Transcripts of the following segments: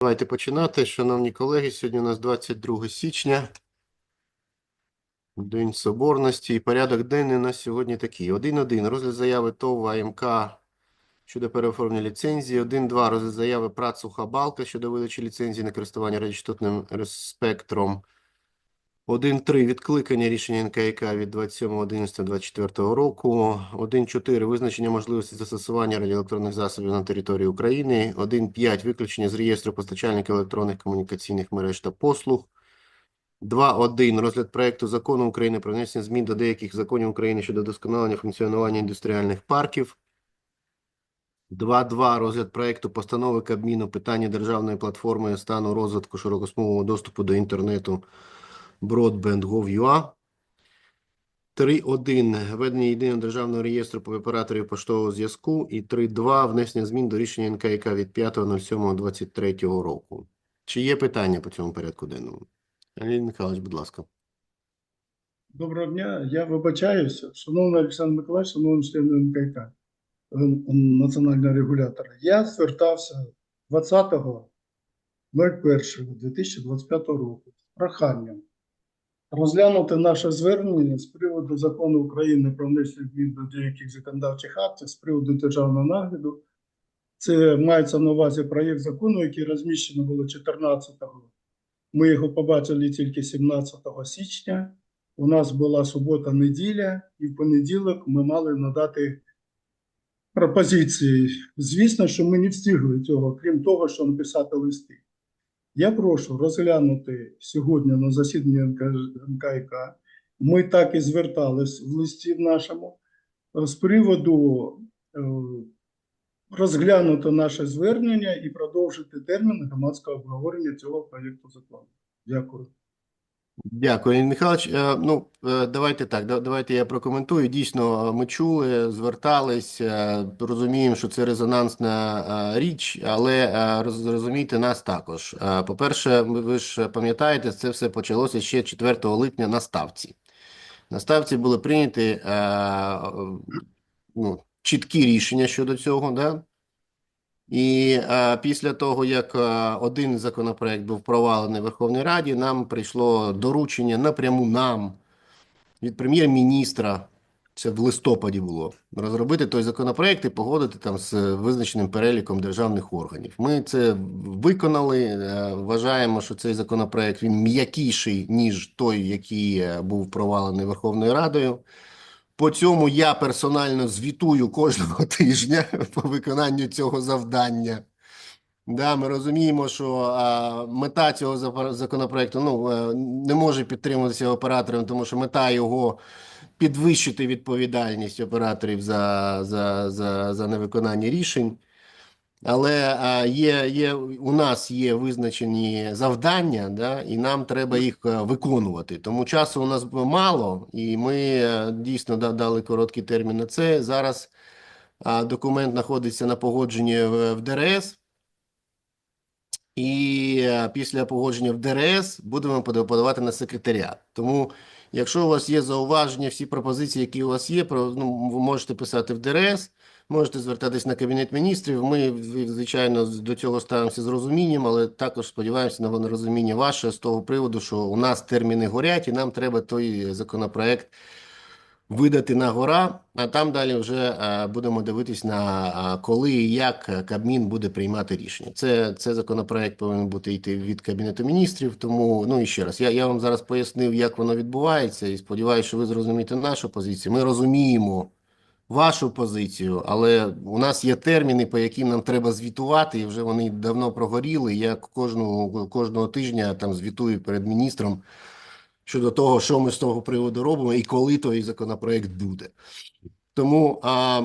Давайте починати. Шановні колеги, сьогодні у нас 22 січня, День Соборності. І порядок денний на сьогодні такий. 1.1. Розгляд заяви ТОВ АМК щодо переоформлення ліцензії. 1.2. Розгляд заяви ПРАТ Хабалка Балка» щодо видачі ліцензії на користування радіочастотним спектром. 1.3. Відкликання рішення НКК від 27.11.24 року. 1.4. Визначення можливості застосування радіоелектронних засобів на території України. 1.5. Виключення з реєстру постачальників електронних комунікаційних мереж та послуг. 2.1. Розгляд проекту закону України про внесення змін до деяких законів України щодо досконалення функціонування індустріальних парків. 2.2. Розгляд проекту постанови Кабміну питання державної платформи стану розвитку широкосмугового доступу до інтернету Broadband.gov.ua. 3.1. Ведення єдиного державного реєстру по операторів поштового зв'язку. І 3.2. Внесення змін до рішення НКК від 5.07.23 року. Чи є питання по цьому порядку денному? Леонід Михайлович, будь ласка. Доброго дня. Я вибачаюся, шановний Олександр Миколаївич, шановні члени НКК, е, національного регулятора. Я звертався 20.01.2025 року з проханням розглянути наше звернення з приводу закону України про внесення змін до деяких законодавчих актів з приводу державного нагляду. Це мається на увазі проєкт закону, який розміщено було 14-го. Ми його побачили тільки 17 січня. У нас була субота-неділя, і в понеділок ми мали надати пропозиції. Звісно, що ми не встигли цього, крім того, що написати листи. Я прошу розглянути сьогодні на засіданні НК- НКК. Ми так і звертались в листі нашому е, з приводу е, розглянути наше звернення і продовжити термін громадського обговорення цього проєкту закону. Дякую. Дякую, Леонід Михайлович. Е, Ну, е, давайте так, давайте я прокоментую. Дійсно, ми чули, звертались, е, розуміємо, що це резонансна річ, але зрозумійте нас також. По-перше, ви ж пам'ятаєте, це все почалося ще 4 липня на Ставці. На Ставці були прийняті ну, чіткі рішення щодо цього, да? І е, після того, як е, один законопроект був провалений в Верховній Раді, нам прийшло доручення напряму нам від прем'єр-міністра, це в листопаді було, розробити той законопроект і погодити там з визначеним переліком державних органів. Ми це виконали. е, Вважаємо, що цей законопроект він м'якіший, ніж той, який був провалений Верховною Радою. По цьому я персонально звітую кожного тижня по виконанню цього завдання. Да, ми розуміємо, що а, мета цього законопроекту ну, е, не може підтримуватися оператором, тому що мета його підвищити відповідальність операторів за, за, за, за невиконання рішень. Але є, є, у нас є визначені завдання, да, і нам треба їх е, виконувати. Тому часу у нас мало, і ми е, дійсно дали короткий термін на це. Зараз документ знаходиться на погодженні в, в ДРС. І е, після погодження в ДРС будемо подавати на секретаріат. Тому, якщо у вас є зауваження, всі пропозиції, які у вас є, про, ну, ви можете писати в ДРС, можете звертатись на Кабінет міністрів. Ми, звичайно, до цього ставимося з розумінням, але також сподіваємося на розуміння ваше з того приводу, що у нас терміни горять, і нам треба той законопроект видати на гора, а там далі вже будемо дивитись на коли і як Кабмін буде приймати рішення. Це, це законопроект повинен бути йти від Кабінету міністрів. Тому, ну і ще раз, я, я вам зараз пояснив, як воно відбувається, і сподіваюся, що ви зрозумієте нашу позицію. Ми розуміємо вашу позицію, але у нас є терміни, по яким нам треба звітувати, і вже вони давно прогоріли. Я кожного, кожного тижня там звітую перед міністром щодо того, що ми з того приводу робимо і коли той законопроект буде. Тому а,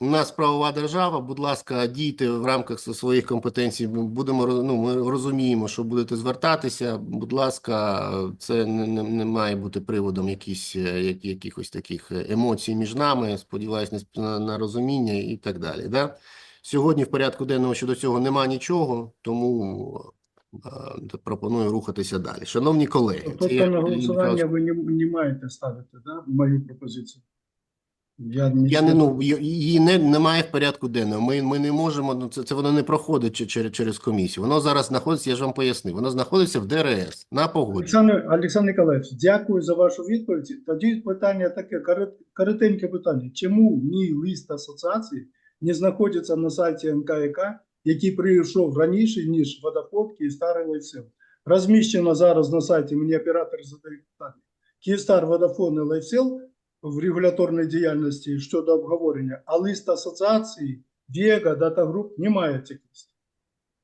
у нас правова держава, будь ласка, дійте в рамках своїх компетенцій. Ми Будемо ну, ми розуміємо, що будете звертатися. Будь ласка, це не, не, не має бути приводом якісь, е, як, якихось таких е, емоцій між нами. Сподіваюсь на, на, розуміння і так далі. Да? Сьогодні в порядку денному щодо цього нема нічого, тому е, пропоную рухатися далі. Шановні колеги, Тобто це на голосування ви не, не маєте ставити да, мою пропозицію. Я не Я не, ну, її не, немає в порядку денному. Ми, ми не можемо, ну, це, це воно не проходить через, через комісію. Воно зараз знаходиться, я ж вам пояснив, воно знаходиться в ДРС на погодженні. Олександр, Олександр Ніколаєвич, дякую за вашу відповідь. Тоді питання таке, коротеньке питання. Чому мій лист асоціації не знаходиться на сайті НКК, який прийшов раніше, ніж Київстар і Лайфсел? Розміщено зараз на сайті, мені оператор задає питання. Київстар, Водофон і Лайфсел в регуляторній діяльності щодо обговорення, а лист асоціації, Вега, Дата Груп немає цих листів.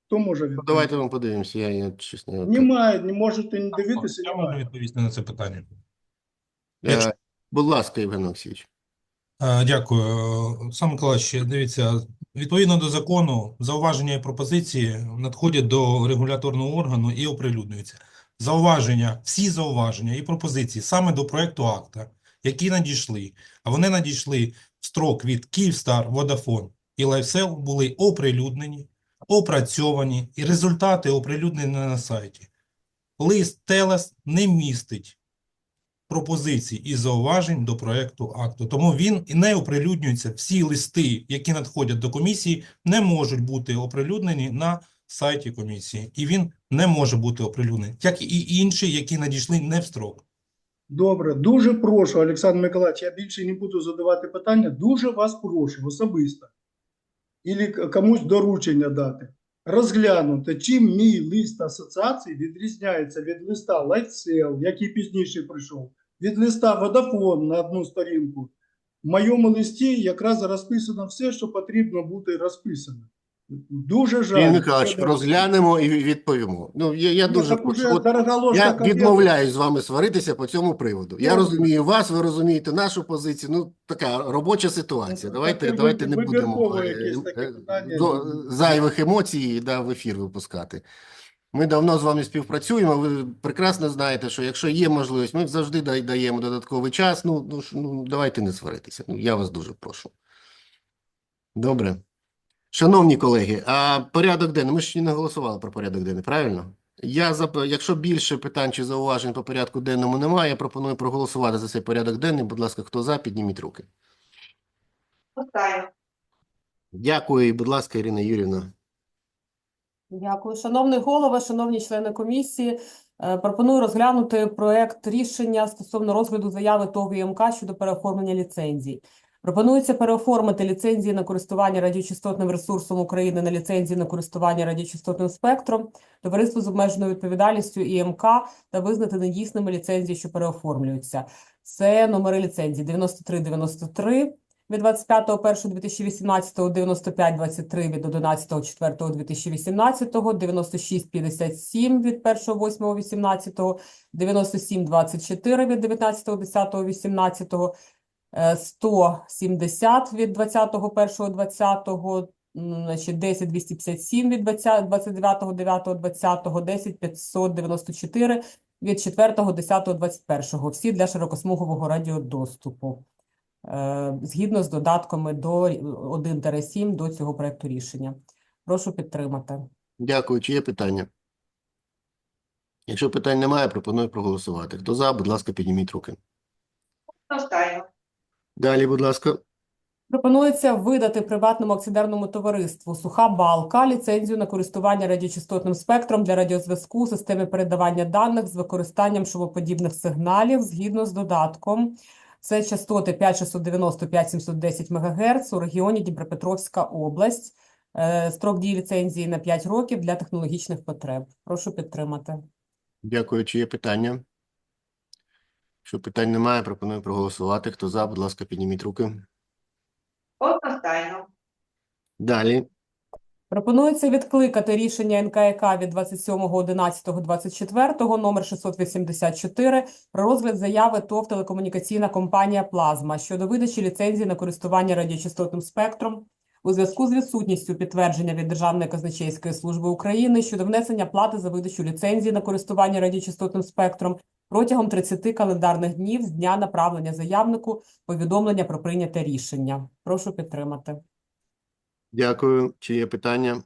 Хто може відповісти? давайте ми подивимося, я, я чесно. Немає, не можете не дивитися, Я можу відповісти на це питання. Е, будь ласка, Євген Олексійович. Дякую. Сам Миколаївич, дивіться, відповідно до закону, зауваження і пропозиції надходять до регуляторного органу і оприлюднюються. Зауваження, всі зауваження і пропозиції саме до проекту акта, які надійшли, а вони надійшли в строк від Київстар, Водафон і Лайфсел, були оприлюднені, опрацьовані і результати оприлюднені на сайті. Лист Телес не містить пропозицій і зауважень до проекту акту. Тому він і не оприлюднюється. Всі листи, які надходять до комісії, не можуть бути оприлюднені на сайті комісії. І він не може бути оприлюднений, як і інші, які надійшли не в строк. Добре, дуже прошу, Олександр Миколаївич, я більше не буду задавати питання. Дуже вас прошу особисто. Ілі комусь доручення дати. Розглянути, чим мій лист асоціації відрізняється від листа LifeSell, який пізніше прийшов, від листа Vodafone на одну сторінку. В моєму листі якраз розписано все, що потрібно бути розписано. Дуже жаль. Євген Михайлович, розглянемо і відповімо. Ну, я, я Ну, дуже так прошу. От Я відмовляюсь з вами сваритися по цьому приводу. Я Добре. розумію вас, ви розумієте нашу позицію. Ну, така робоча ситуація. Ну, Давайте, таке давайте не будемо е, е, до- зайвих емоцій да, в ефір випускати. Ми давно з вами співпрацюємо. Ви прекрасно знаєте, що якщо є можливість, ми завжди даємо додатковий час. Ну, ну, ну давайте не сваритися. Ну, я вас дуже прошу. Добре. Шановні колеги, а порядок денний, ми ж ще не голосували про порядок денний, правильно? Я зап... Якщо більше питань чи зауважень по порядку денному немає, я пропоную проголосувати за цей порядок денний. Будь ласка, хто за, підніміть руки. Поставив. Дякую, і, будь ласка, Ірина Юрівна. Дякую. Шановний голово, шановні члени комісії, е, пропоную розглянути проект рішення стосовно розгляду заяви ТОВ ІМК щодо переоформлення ліцензій. Пропонується переоформити ліцензії на користування радіочастотним ресурсом України на ліцензії на користування радіочастотним спектром, товариство з обмеженою відповідальністю ІМК та визнати недійсними ліцензії, що переоформлюються. Це номери ліцензій 9393 від 25.01.2018, 95.23 від 11.04.2018, 96.57 від 1.08.18, 97.24 від 19.10.18, е, 170 від 20.01.20, м, значить 10.257 від 20 29.09.20, 10.594 від 4.10.21. Всі для широкосмугового радіодоступу е, згідно з додатками до 1-7 до цього проекту рішення. Прошу підтримати. Дякую. Чи є питання? Якщо питань немає, пропоную проголосувати. Хто за, будь ласка, підніміть руки. Поставив. Далі, будь ласка. Пропонується видати приватному акціонерному товариству «Суха балка» ліцензію на користування радіочастотним спектром для радіозв'язку у системі передавання даних з використанням шумоподібних сигналів згідно з додатком. Це частоти 5690-5710 МГц у регіоні Дніпропетровська область. Е, Строк дії ліцензії на 5 років для технологічних потреб. Прошу підтримати. Дякую. Чи є питання? Якщо питань немає, пропоную проголосувати. Хто за, будь ласка, підніміть руки. Одностайно. Далі. Пропонується відкликати рішення НКК від 27.11.24 номер 684 про розгляд заяви ТОВ телекомунікаційна компанія «Плазма» щодо видачі ліцензії на користування радіочастотним спектром у зв'язку з відсутністю підтвердження від Державної казначейської служби України щодо внесення плати за видачу ліцензії на користування радіочастотним спектром протягом 30 календарних днів з дня направлення заявнику повідомлення про прийняте рішення. Прошу підтримати. Дякую. Чи є питання?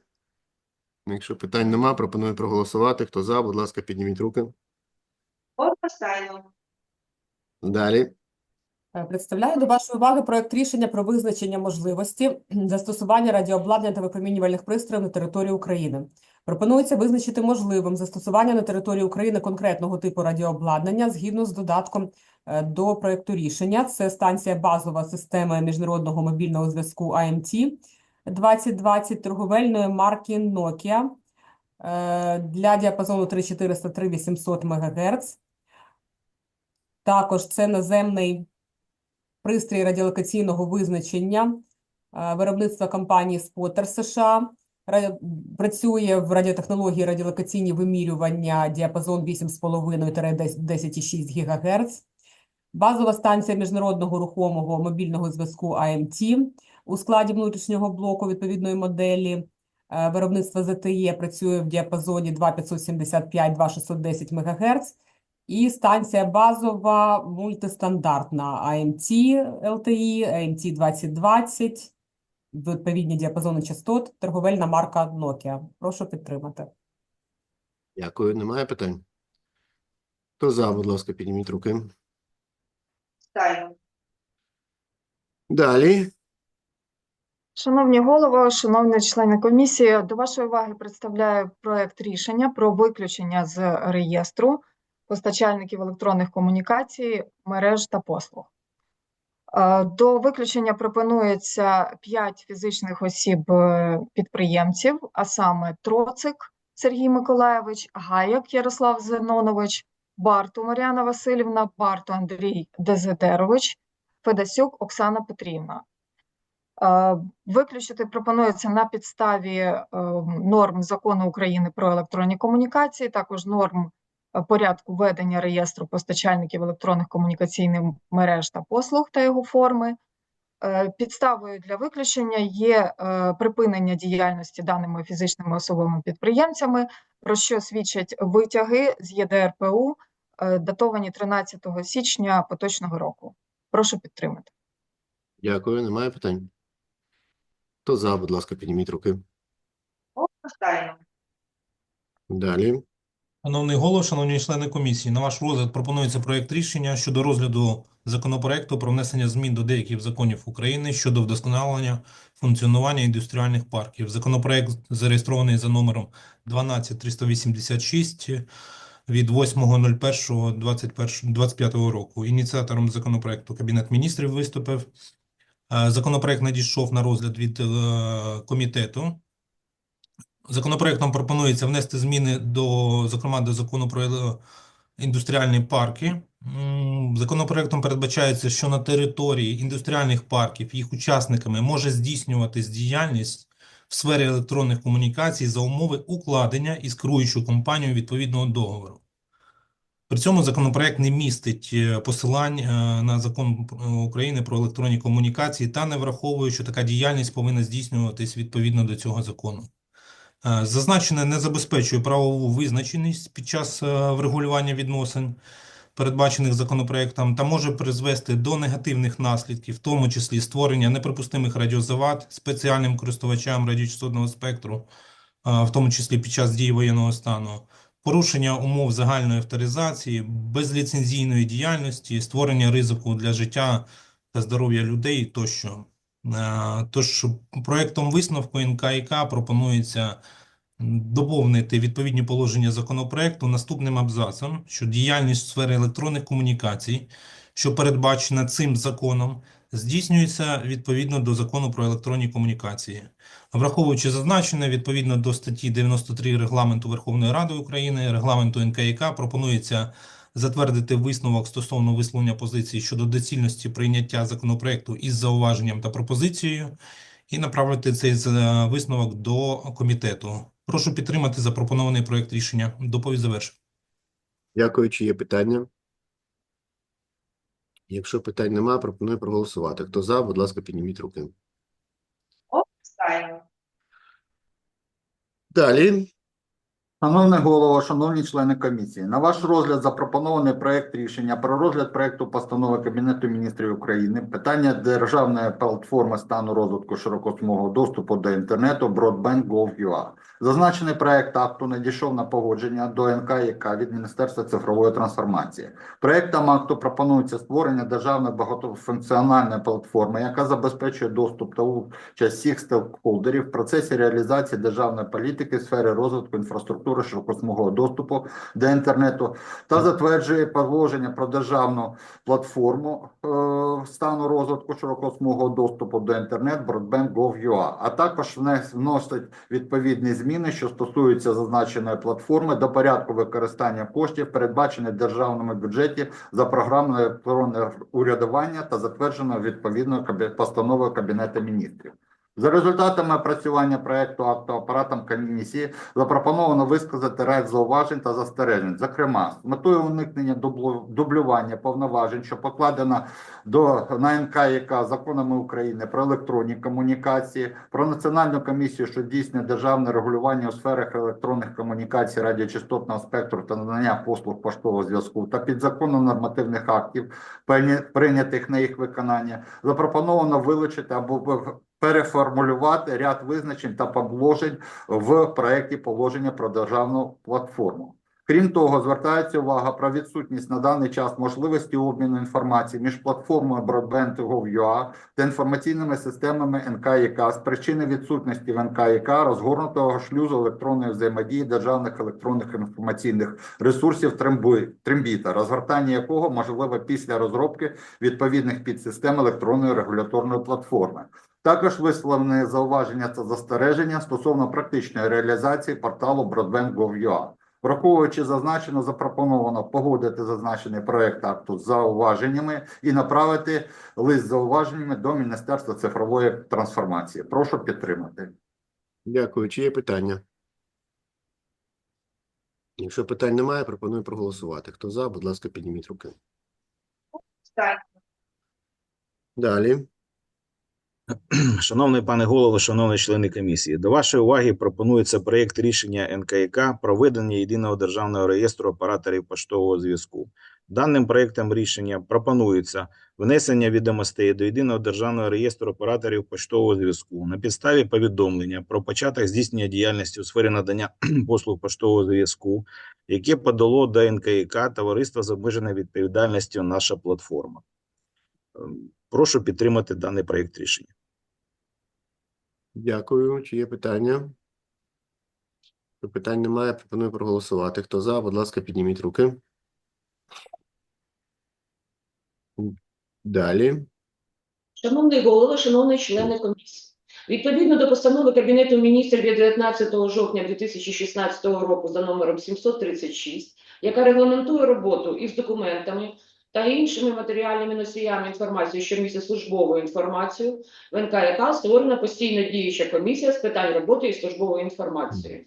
Якщо питань нема, пропоную проголосувати. Хто за, будь ласка, підніміть руки. Одностайно. Далі. Е, Представляю до вашої уваги проект рішення про визначення можливості застосування радіообладнання та випромінювальних пристроїв на території України. Пропонується визначити можливим застосування на території України конкретного типу радіообладнання згідно з додатком е, до проекту рішення. Це станція базова система міжнародного мобільного зв'язку АМТ 2020 торговельної марки Nokia е, для діапазону 3400-3800 МГц. Також це наземний пристрій радіолокаційного визначення е, виробництва компанії Spotter США. Ра- Працює в радіотехнології радіолокаційні вимірювання діапазон 8,5-10,6 ГГц. Базова станція міжнародного рухомого мобільного зв'язку АМТ у складі внутрішнього блоку відповідної моделі. Е, Виробництво ZTE працює в діапазоні 2,575-2,610 МГц. І станція базова мультистандартна АМТ LTE, AMT 2020, відповідні діапазони частот, торговельна марка Nokia. Прошу підтримати. Дякую. Немає питань? Хто за, будь ласка, підніміть руки. Ставимо. Далі. Шановні голово, шановні члени комісії, до вашої уваги представляю проект рішення про виключення з реєстру постачальників електронних комунікацій, мереж та послуг. Е, До виключення пропонується 5 фізичних осіб е, а саме Троцик Сергій Миколайович, Гаяк Ярослав Зенонович, Барту Мар'яна Васильівна, Барту Андрій Дезидерович, Федасюк Оксана Петрівна. Е, Виключити пропонується на підставі норм Закону України про електронні комунікації, також норм порядку ведення реєстру постачальників електронних комунікаційних мереж та послуг та його форми. Е, Підставою для виключення є е, припинення діяльності даними фізичними особами підприємцями, про що свідчать витяги з ЄДРПУ, е, датовані 13 січня поточного року. Прошу підтримати. Дякую. Немає питань? Хто за, будь ласка, підніміть руки. Далі. Шановний голово, шановні члени комісії, на ваш розгляд пропонується проект рішення щодо розгляду законопроекту про внесення змін до деяких законів України щодо вдосконалення функціонування індустріальних парків. Законопроект зареєстрований за номером 12386 від 8.01.2025 року. Ініціатором законопроекту Кабінет міністрів виступив. Е, Законопроект надійшов на розгляд від е, комітету. Законопроектом пропонується внести зміни до, зокрема, до закону про індустріальні парки. Законопроектом передбачається, що на території індустріальних парків їх учасниками може здійснюватись діяльність в сфері електронних комунікацій за умови укладення із керуючою компанією відповідного договору. При цьому законопроект не містить е, посилань е, на закон е, України про електронні комунікації та не враховує, що така діяльність повинна здійснюватись відповідно до цього закону. Е, Зазначене не забезпечує правову визначеність під час е, врегулювання відносин, передбачених законопроектом, та може призвести до негативних наслідків, в тому числі створення неприпустимих радіозавад спеціальним користувачам радіочастотного спектру, е, в тому числі під час дії воєнного стану, порушення умов загальної авторизації, безліцензійної діяльності, створення ризику для життя та здоров'я людей тощо. Е, Тож проектом висновку НКІК пропонується доповнити відповідні положення законопроекту наступним абзацом, що діяльність в сфері електронних комунікацій, що передбачена цим законом, здійснюється відповідно до закону про електронні комунікації. Враховуючи зазначене, відповідно до статті 93 Регламенту Верховної Ради України, регламенту НКІК, пропонується затвердити висновок стосовно висловлення позиції щодо доцільності прийняття законопроекту із зауваженням та пропозицією і направити цей висновок до комітету. Прошу підтримати запропонований проект рішення. Доповідь завершив. Дякую. Чи є питання? Якщо питань немає, пропоную проголосувати. Хто за, будь ласка, підніміть руки. Ставимо. Далі. Шановний голово, шановні члени комісії, на ваш розгляд запропонований проект рішення про розгляд проекту постанови Кабінету міністрів України питання державної платформи стану розвитку широкосмугового доступу до інтернету Broadband.gov.ua. Зазначений проект акту надійшов на погодження до НКЯК від Міністерства цифрової трансформації. Проектом акту пропонується створення державної багатофункціональної платформи, яка забезпечує доступ та участь всіх стейкхолдерів в процесі реалізації державної політики в сфері розвитку інфраструктури широкосмугового доступу до інтернету та затверджує положення про державну платформу е, стану розвитку широкосмугового доступу до інтернет Broadband.gov.ua, а також вносить відповідні зміни, що стосуються зазначеної платформи до порядку використання коштів, передбачених в державному бюджеті за програмою електронне урядування та затвердженою відповідною постановою Кабінету міністрів. За результатами опрацювання проекту акту апаратом комісії запропоновано висказати ряд зауважень та застережень. Зокрема, з метою уникнення дублю- дублювання повноважень, що покладено до на НКЯК законами України про електронні комунікації, про національну комісію, що здійснює державне регулювання у сферах електронних комунікацій, радіочастотного спектру та надання послуг поштового зв'язку та підзаконно нормативних актів, прийня- прийнятих на їх виконання, запропоновано вилучити або переформулювати ряд визначень та положень в проєкті положення про державну платформу. Крім того, звертається увага про відсутність на даний час можливості обміну інформації між платформою Broadband.gov.ua та інформаційними системами НКЯК з причини відсутності в НКЯК розгорнутого шлюзу електронної взаємодії державних електронних інформаційних ресурсів Трембіта, розгортання якого можливе після розробки відповідних підсистем електронної регуляторної платформи. Також висловлені зауваження та застереження стосовно практичної реалізації порталу Broadband.gov.ua. Враховуючи зазначено, запропоновано погодити зазначений проект акту з зауваженнями і направити лист з зауваженнями до Міністерства цифрової трансформації. Прошу підтримати. Дякую. Чи є питання? Якщо питань немає, пропоную проголосувати. Хто за, будь ласка, підніміть руки. Стайно. Далі. Шановний пане голово, шановні члени комісії, до вашої уваги пропонується проєкт рішення НКК про ведення єдиного державного реєстру операторів поштового зв'язку. Даним проєктом рішення пропонується внесення відомостей до єдиного державного реєстру операторів поштового зв'язку на підставі повідомлення про початок здійснення діяльності у сфері надання послуг поштового зв'язку, яке подало до НКК товариство з обмеженою відповідальністю наша платформа. Ем, Прошу підтримати даний проєкт рішення. Дякую. Чи є питання? Питань немає, пропоную проголосувати. Хто за, будь ласка, підніміть руки. Далі. Шановний голово, шановні члени комісії, відповідно до постанови Кабінету міністрів від 19 жовтня 2016 року за номером 736, яка регламентує роботу із документами та іншими матеріальними носіями інформації, що містять службову інформацію, в НКЯК створена постійно діюча комісія з питань роботи із службовою інформацією.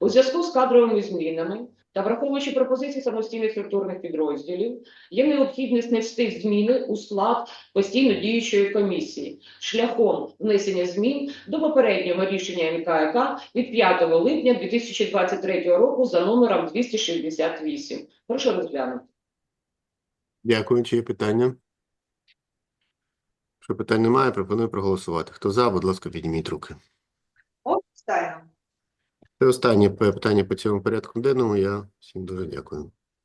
У зв'язку з кадровими змінами та враховуючи пропозиції самостійних структурних підрозділів, є необхідність внести зміни у склад постійно діючої комісії шляхом внесення змін до попереднього рішення НКК від 5 липня 2023 року за номером 268. Прошу розглянути. Дякую. Чи є питання? Якщо питань немає, пропоную проголосувати. Хто за, будь ласка, підніміть руки. Останнє. Це останнє питання по цьому порядку денному. Я всім дуже дякую.